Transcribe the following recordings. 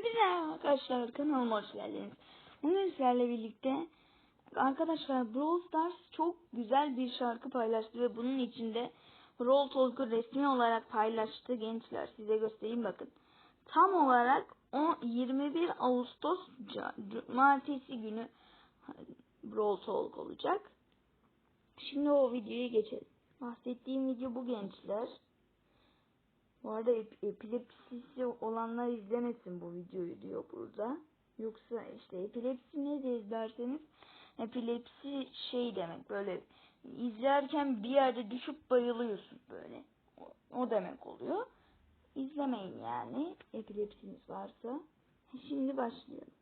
Hepinize arkadaşlar kanalıma hoş geldiniz. Bugün sizlerle birlikte arkadaşlar Brawl Stars çok güzel bir şarkı paylaştı ve bunun içinde Brawl Talk'u resmi olarak paylaştı gençler. Size göstereyim bakın. Tam olarak o 21 Ağustos Cumartesi günü Brawl Talk olacak. Şimdi o videoya geçelim. Bahsettiğim video bu gençler. Bu arada ep- epilepsisi olanlar izlemesin bu videoyu diyor burada. Yoksa işte epilepsi nedir derseniz epilepsi şey demek böyle izlerken bir yerde düşüp bayılıyorsun böyle. O, o demek oluyor. İzlemeyin yani epilepsiniz varsa. Şimdi başlayalım.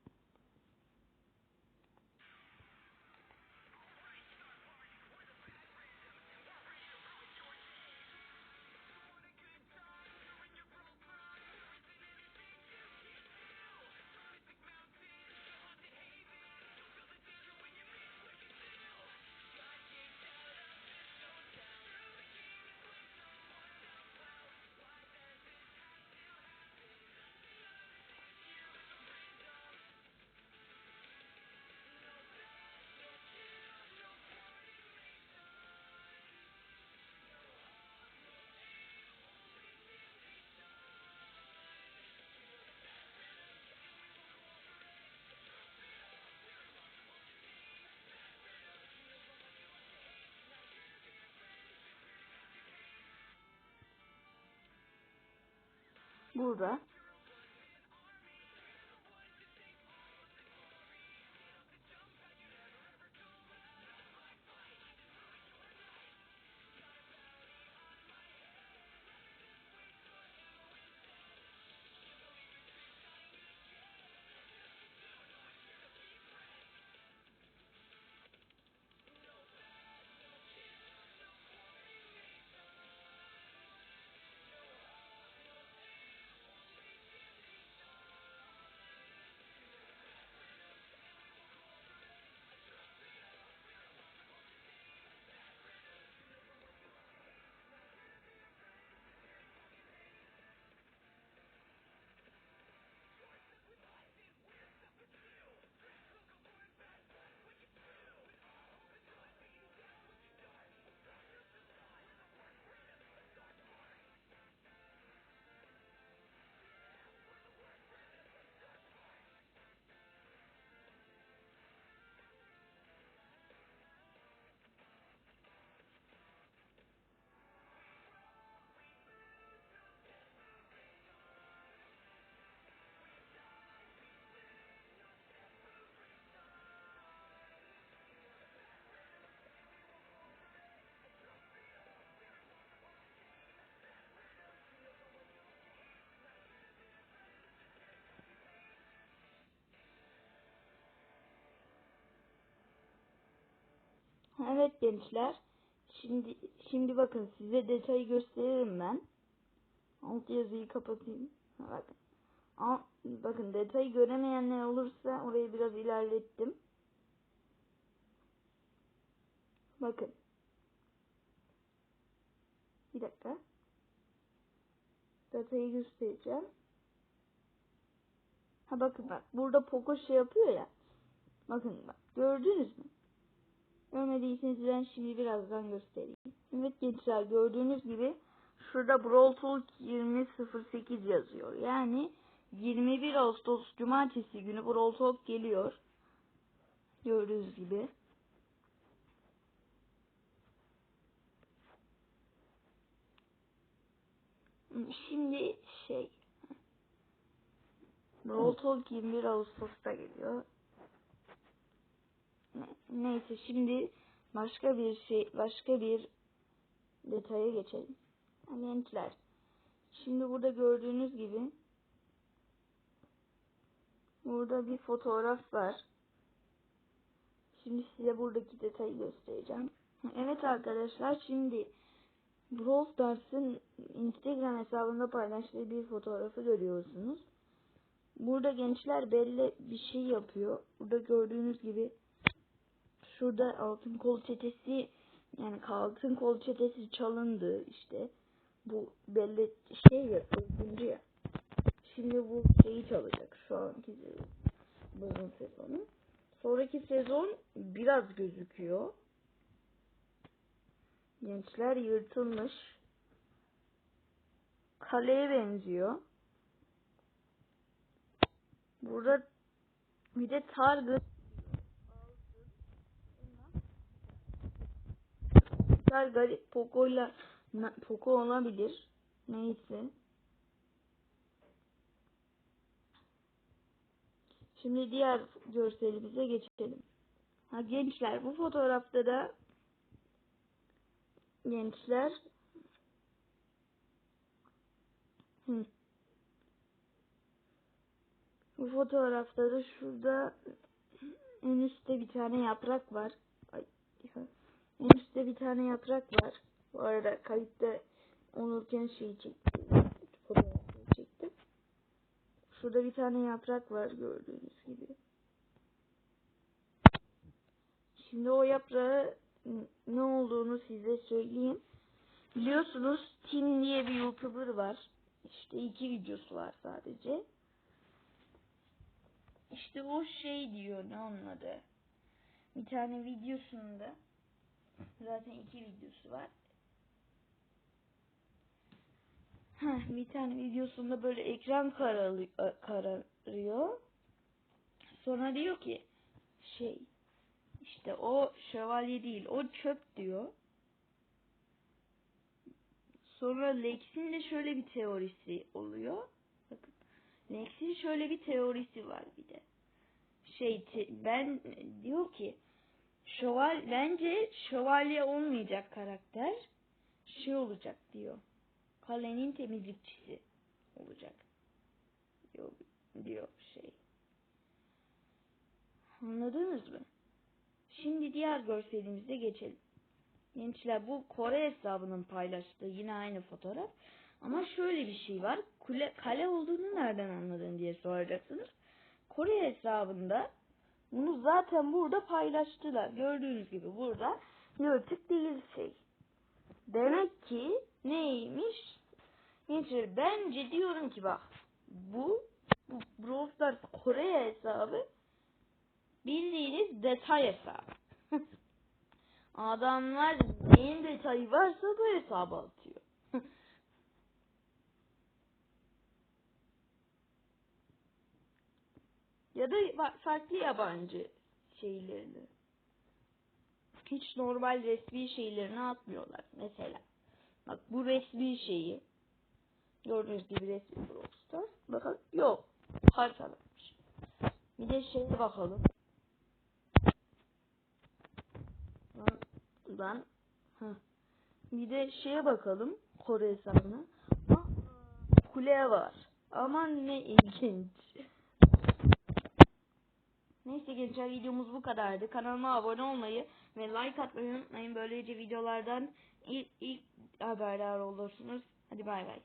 Burada Evet gençler. Şimdi şimdi bakın size detayı gösteririm ben. Alt yazıyı kapatayım. Bakın. Al, bakın detayı göremeyenler olursa orayı biraz ilerlettim. Bakın. Bir dakika. Detayı göstereceğim. Ha bakın bak. Burada Poco şey yapıyor ya. Bakın bak. Gördünüz mü? Görmediyseniz ben şimdi birazdan göstereyim. Evet gençler gördüğünüz gibi şurada Brawl Talk 2008 yazıyor. Yani 21 Ağustos Cumartesi günü Brawl Talk geliyor. Gördüğünüz gibi. Şimdi şey Brawl Talk 21 Ağustos'ta geliyor. Ne- Neyse şimdi başka bir şey başka bir detaya geçelim. Gençler. Şimdi burada gördüğünüz gibi burada bir fotoğraf var. Şimdi size buradaki detayı göstereceğim. Evet arkadaşlar şimdi Brawl Stars'ın Instagram hesabında paylaştığı bir fotoğrafı görüyorsunuz. Burada gençler belli bir şey yapıyor. Burada gördüğünüz gibi şurada altın kol çetesi yani altın kol çetesi çalındı işte. Bu belli şey ya, oyuncu ya. Şimdi bu şeyi çalacak şu anki. Buzun sezonu. Sonraki sezon biraz gözüküyor. Gençler yırtılmış. Kaleye benziyor. Burada bir de target Güzel garip Poco'yla Poco olabilir. Neyse. Şimdi diğer görselimize geçelim. Ha gençler bu fotoğrafta da gençler Hı. Bu fotoğrafta da şurada en üstte bir tane yaprak var. Ay, en üstte bir tane yaprak var. Bu arada kayıtta olurken şey çektim. Çektim. Şurada bir tane yaprak var gördüğünüz gibi. Şimdi o yaprağı ne olduğunu size söyleyeyim. Biliyorsunuz Tim diye bir YouTuber var. İşte iki videosu var sadece. İşte o şey diyor ne onun adı. Bir tane videosunda zaten iki videosu var. Heh, bir tane videosunda böyle ekran karalı, kararıyor. Sonra diyor ki şey işte o şövalye değil o çöp diyor. Sonra Lex'in de şöyle bir teorisi oluyor. Bakın. Lex'in şöyle bir teorisi var bir de. Şey te- ben diyor ki şöval bence şövalye olmayacak karakter şey olacak diyor. Kalenin temizlikçisi olacak. Diyor, diyor şey. Anladınız mı? Şimdi diğer görselimize geçelim. Gençler bu Kore hesabının paylaştığı yine aynı fotoğraf. Ama şöyle bir şey var. Kule, kale olduğunu nereden anladın diye soracaksınız. Kore hesabında bunu zaten burada paylaştılar. Gördüğünüz gibi burada yırtık değil şey. Demek ki neymiş? Gençler bence diyorum ki bak bu, bu Brawl Stars Kore hesabı bildiğiniz detay hesabı. Adamlar neyin detayı varsa bu hesaba atıyor. ya da fa- farklı yabancı şeylerini. Hiç normal resmi şeylerini atmıyorlar. Mesela. Bak bu resmi şeyi. Gördüğünüz gibi resmi Brawl Stars. Bakın yok. Haritalanmış. Bir de şeye bakalım. Lan. Heh. Bir de şeye bakalım. Kore hesabına. Kule var. Aman ne ilginç. Neyse gençler videomuz bu kadardı. Kanalıma abone olmayı ve like atmayı unutmayın. Böylece videolardan ilk, ilk haberdar olursunuz. Hadi bay bay.